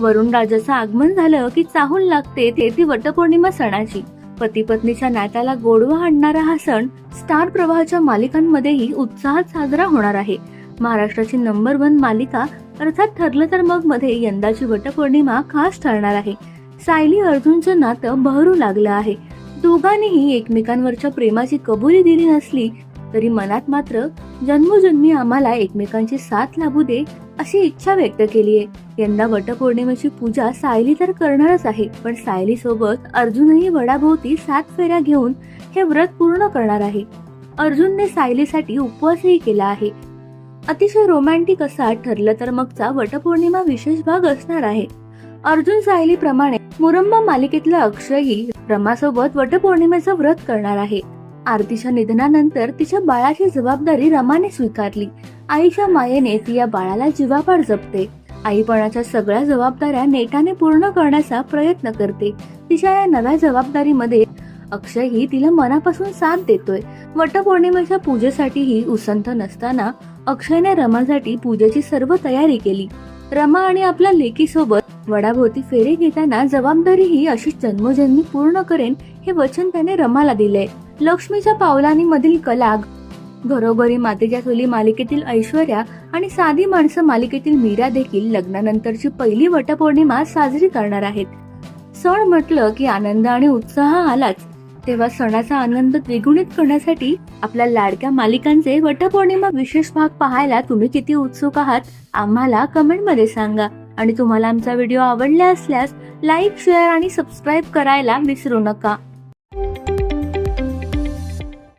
वरुण राजाचं आगमन झालं की चाहूल लागते ते ती वटपौर्णिमा सणाची. पती पत्नीच्या नात्याला गोडवा आणणारा हा सण स्टार प्रवाहाच्या मालिकांमध्येही उत्साहात साजरा होणार आहे. महाराष्ट्राची नंबर वन मालिका अर्थात ठरलं तर मग मध्ये यंदाची वटपौर्णिमा खास ठरणार आहे. सायली अर्जुनचं नातं बहरू लागलं आहे. दोघांनीही एकमेकांवरच्या प्रेमाची कबुली दिली नसली तरी मनात मात्र जन्मोजन्मी आम्हाला एकमेकांची साथ लाभू दे अशी इच्छा व्यक्त केली आहे यंदा वटपौर्णिमेची पूजा सायली तर करणारच आहे पण सायली सोबत अर्जुनही वडाभोवती सात फेऱ्या घेऊन हे व्रत पूर्ण करणार आहे. अर्जुनने सायलीसाठी उपवासही केला आहे. अतिशय रोमॅन्टिक असा ठरलं तर मगचा वटपौर्णिमा विशेष भाग असणार आहे. अर्जुन सायली प्रमाणे मुरंबा मालिकेतला अक्षयही रमासोबत वटपौर्णिमेचं व्रत करणार आहे. आरतीच्या निधनानंतर तिच्या बाळाची जबाबदारी रमाने स्वीकारली. आईच्या मायेने ती या बाळाला जीवापाड जपते. आईपणाच्या सगळ्या जबाबदाऱ्या नेटाने पूर्ण करण्याचा प्रयत्न करते. तिच्या या नव्या जबाबदारीमध्ये अक्षयही तिला मनापासून साथ देतोय. वटपौर्णिमेच्या पूजेसाठीही उसंत नसताना अक्षयने रमासाठी पूजेची सर्व तयारी केली. रमा आणि आपल्या लेकीसोबत वडाभोवती फेरे घेताना जबाबदारी ही अशी जन्मोजन्मी पूर्ण करेन हे वचन त्याने रमाला दिले लक्ष्मीच्या पावलांनी मधील कलाग घरोघरी मातेच्या चुली मालिकेतील ऐश्वर्या आणि साधी माणसं मालिकेतील मीरा देखील लग्नानंतरची पहिली वटपौर्णिमा साजरी करणार आहेत. सण म्हटलं की आनंद आणि उत्साह आलाच तेव्हा सणाचा आनंद द्विगुणित करण्यासाठी आपल्या लाडक्या मालिकांचे वटपौर्णिमा विशेष भाग पाहायला तुम्ही किती उत्सुक आहात आम्हाला कमेंटमध्ये सांगा. आणि तुम्हाला आमचा व्हिडिओ आवडला असल्यास लाईक शेअर आणि सबस्क्राईब करायला विसरू नका.